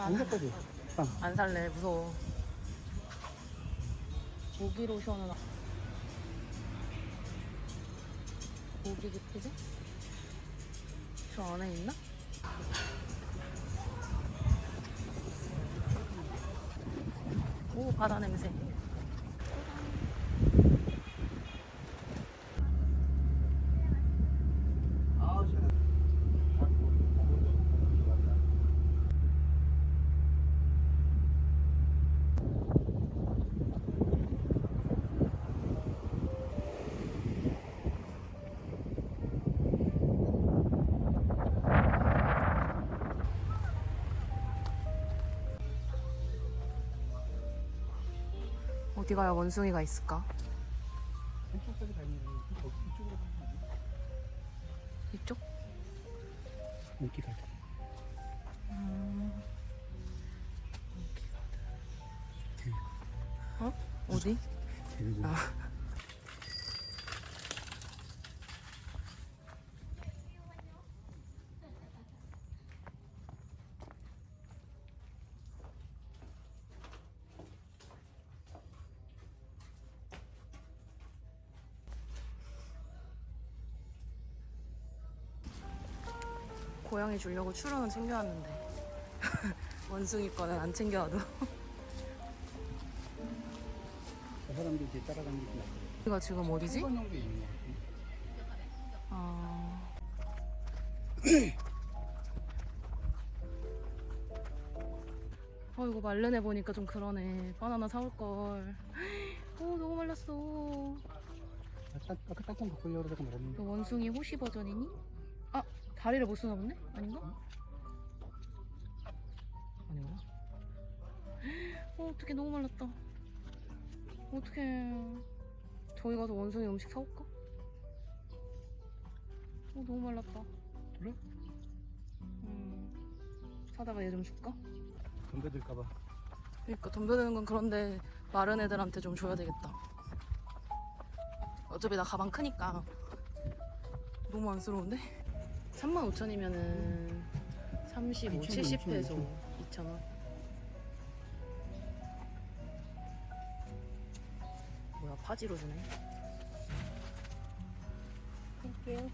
안 갖다줘. 빵. 안 살래 무서워 모기 로션은 모기 기피제? 저 안에 있나? 어디 가야 원숭이가 있을까? 왼쪽까지 가면 저기 이쪽으로 가면 이쪽? 인기 가자. 음. 어? 어디? 아. 고양이 주려고 추러는 챙겨왔는데 원숭이 거는 안 챙겨와도 저 사람들 이제 게 여기가 지금 어디지? 정도 있는. 아... 어 이거 말르네 보니까 좀 그러네 바나나 사올 걸. 오 너무 말랐어. 아까 아까 따뜻한 거 보려고 그러다가 말았는데. 이거 원숭이 호시 버전이니? 아 다리를 못 쓰나 보네? 아닌가? 아니구나. 어 어떡해 너무 말랐다. 어떡해. 저희 가서 원숭이 음식 사올까? 어 너무 말랐다. 그래? 음 사다가 얘 좀 줄까? 덤벼들까봐. 그러니까 덤벼드는 건 그런데 마른 애들한테 좀 줘야 되겠다. 어차피 나 가방 크니까 너무 안쓰러운데? 35,000이면은 35, 70페소 2,000원. 뭐야 파지로 주네. 땡큐.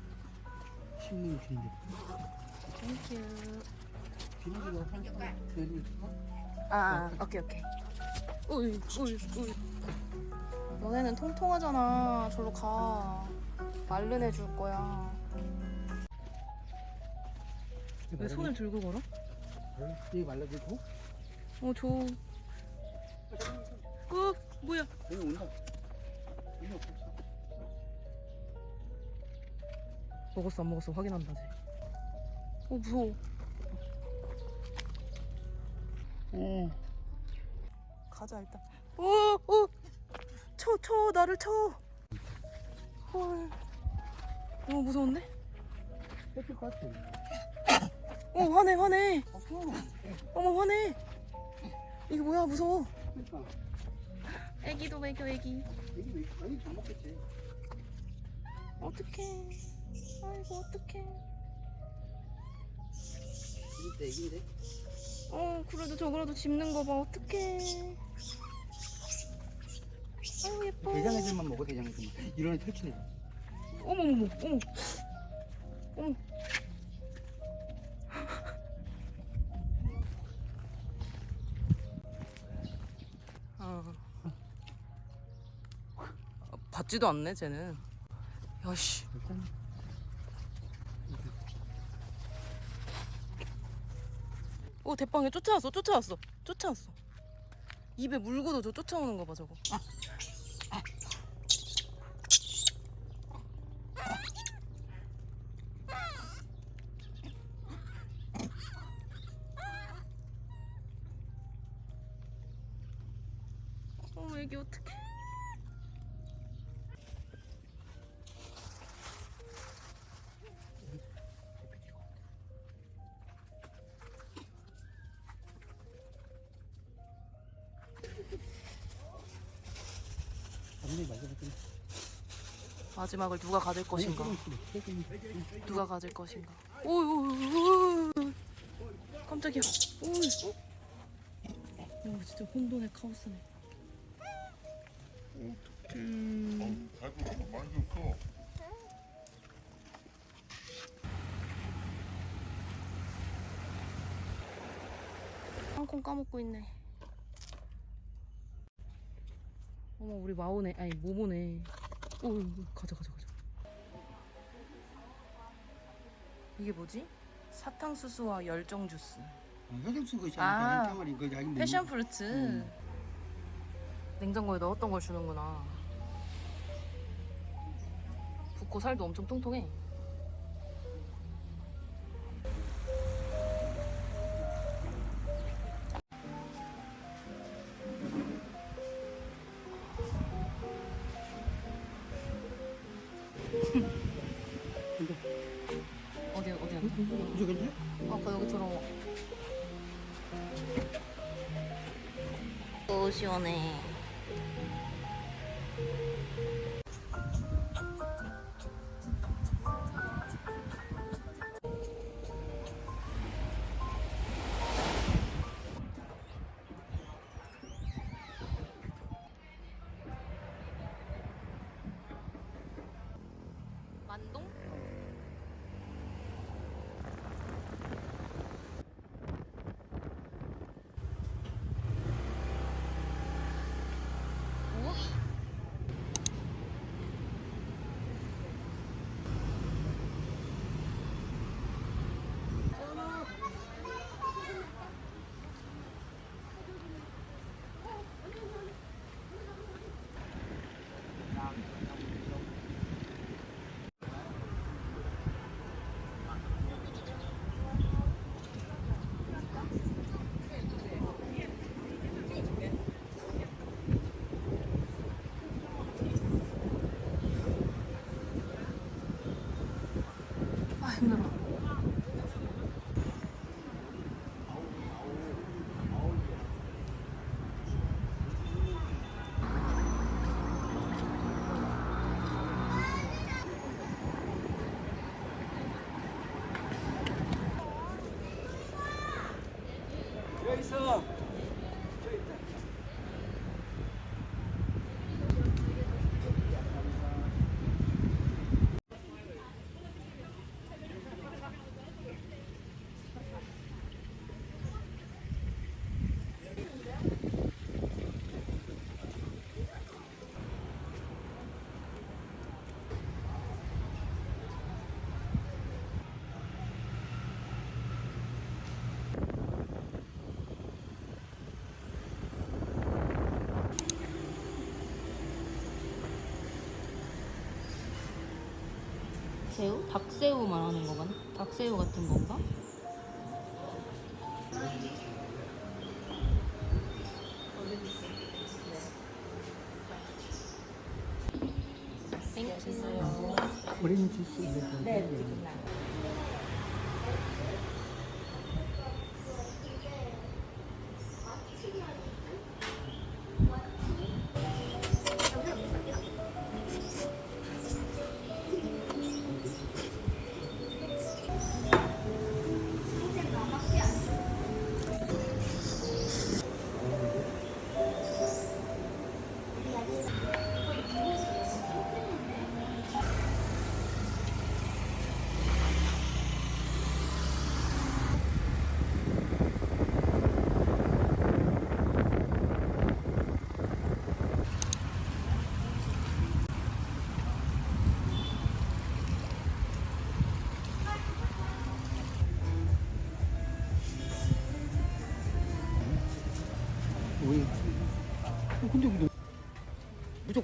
신문 길인데. 땡큐. 비닐로 한 비닐로 아, 오케이 오케이. 우이 우이 우이. 너네는 통통하잖아. 절로 가. 말른 애줄 거야. 왜 손을 들고 걸어? 이게 말라들고? 어, 줘. 어, 뭐야? 여기 온다. 여기 없어. 먹었어, 안 먹었어? 확인한다지. 어, 무서워. 어. 가자, 일단. 어, 어! 쳐, 쳐, 나를 쳐! 헐. 너무 무서운데? 뺏길 것 같아. 어, 화내, 화내! 아파. 어머, 화내! 이게 뭐야, 무서워. 그러니까. 애기도 먹여, 애기. 여기 왜 먹겠지. 어떡해. 아이고, 어떡해. 이때 애기인데. 어, 그래도 저거라도 짚는 거 봐. 어떡해. 아유, 예뻐. 대장애들만 먹어 대장애들만. 이런 애 탈출해. 어머머머, 어머. 어머. 받지도 않네, 쟤는. 야씨. 오, 대빵에 쫓아왔어, 쫓아왔어, 쫓아왔어. 입에 물고도 저 쫓아오는 거 봐, 저거. 어머, 마지막을 누가 가질 것인가? 조금 누가 가질 것인가? 오오오 깜짝이야. 오 이거 진짜 혼돈의 카오스네. 많이 줬어. 땅콩 까먹고 있네. 어머 우리 마오네 아니 모모네. 오 가자 가자 가자. 이게 뭐지? 사탕수수와 열정 주스. 혈액수 그 아, 장머리 그 약인데 패션 프루트. 음. 냉장고에 넣었던 걸 주는구나. 붓고 살도 엄청 통통해. 시원해. Shalom. 새우? 닭새우 말하는 거만? 닭새우 같은 건가? 오렌지 주스. 네.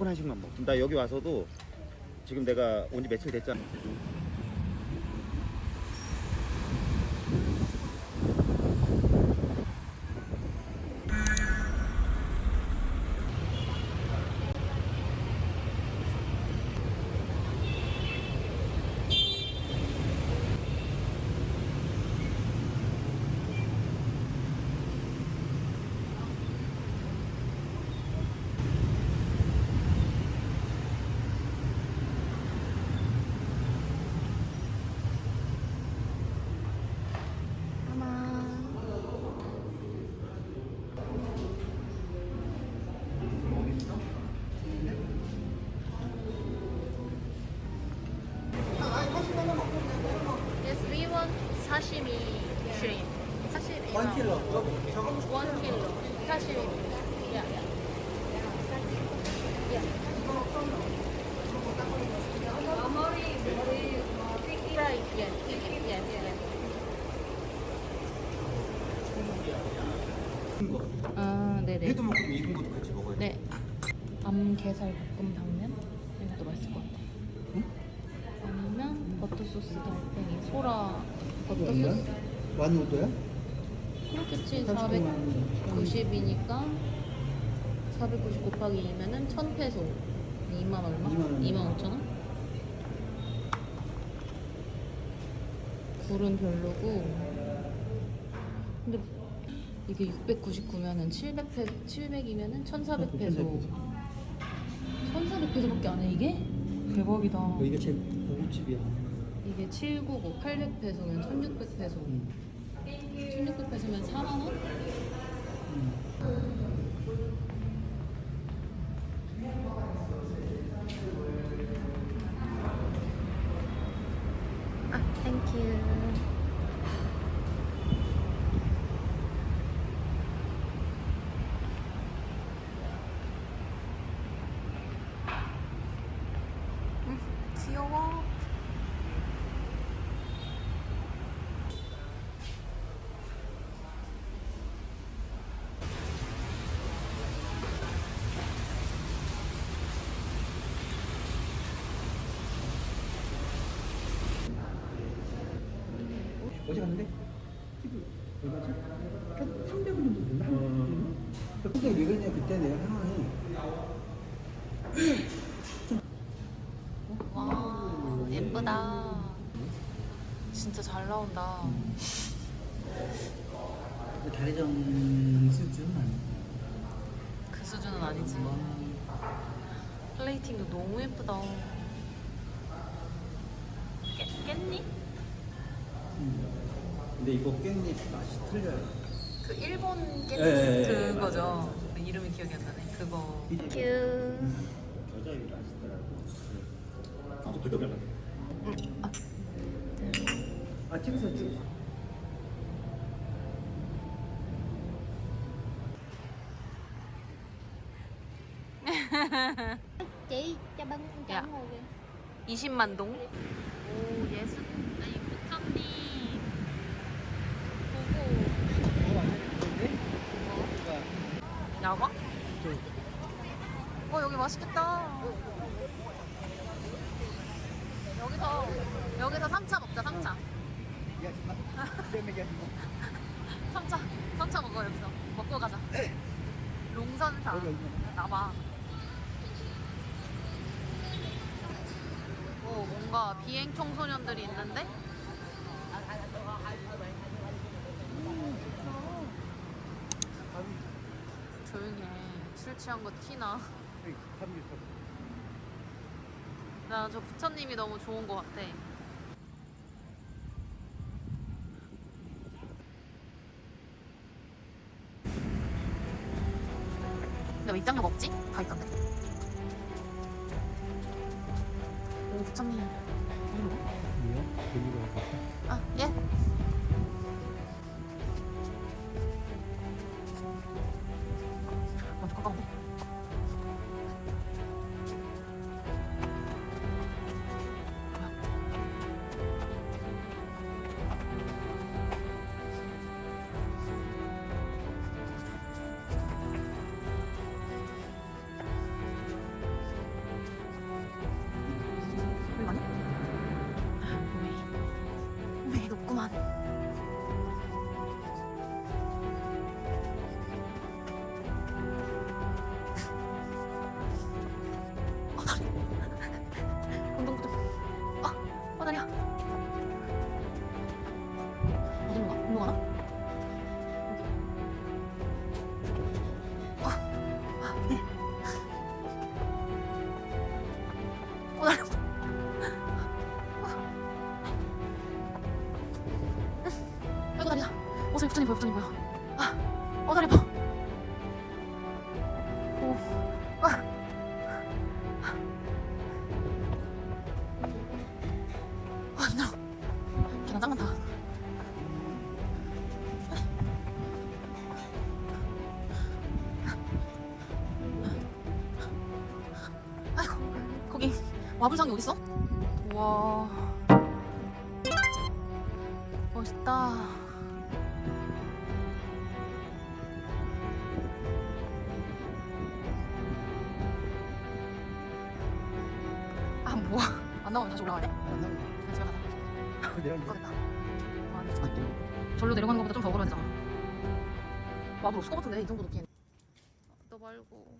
무조건 한식만 먹어. 나 여기 와서도 지금 내가 온 지 며칠 됐잖아. 네네. 얘도 먹고 것도 같이 먹어야 돼. 네. 암게살 볶음 당면 이것도 맛있을 것 같아. 응? 아니면 버터 소스 달팽이 소라 버터 소스. 완우도야? 그렇겠지. 490이니까 490 곱하기 2면은 1000페소. 2만 얼마? 2만 얼마. 2만 5천 원? 굴은 별로고. 근데 이게 699면은 700페 700이면은 1400페소. 1400페소밖에 안 해 이게? 대박이다. 여기가 제일 고급집이야. 이게 799 800페소면 1600페소. 응. 1600페소면 4만 원? 아, 땡큐. 음, 귀여워. 갔는데 TV 얼마지? 한 300원 정도 됐나? 근데 왜 그러냐 그때 내가 상황이 와 예쁘다 진짜 잘 나온다 다리정 수준은 아니고 그 수준은 아니지 플레이팅도 너무 예쁘다 깻, 깻잎? 근데 이거 깻잎 맛이 틀려요 그 일본 깻잎 예, 예, 예, 그거죠 이름이 기억이 안 나네 그거 큐 여자 이거 맛있더라고. 아주 부드럽게. 아 찍으세요 찍으세요 chị cho bưng Dạ. cho ngồi kìa 20만 동. 오 예수. 아니 부처님. 보고. 야광? 어 여기 맛있겠다. 여기서 여기서 3차 먹자 3차. 3차 3차 먹어 여기서 먹고 가자. 롱선사. 나봐. 오, 뭔가 비행 청소년들이 있는데? 조용히 해. 술 취한 거 티나. 나 저 부처님이 너무 좋은 거 같아. 왜 입장료 없지? 다 있던데. 와불상이 어딨어? 우와. 멋있다. 아 뭐야? 안 나오면 다시 올라가야 돼? 다시 가자. 그 내가 안 돼. 절로 내려가는 것보다 좀 더 걸어야 되잖아. 와불 없을 것 같은데 이 정도 높이엔 너 말고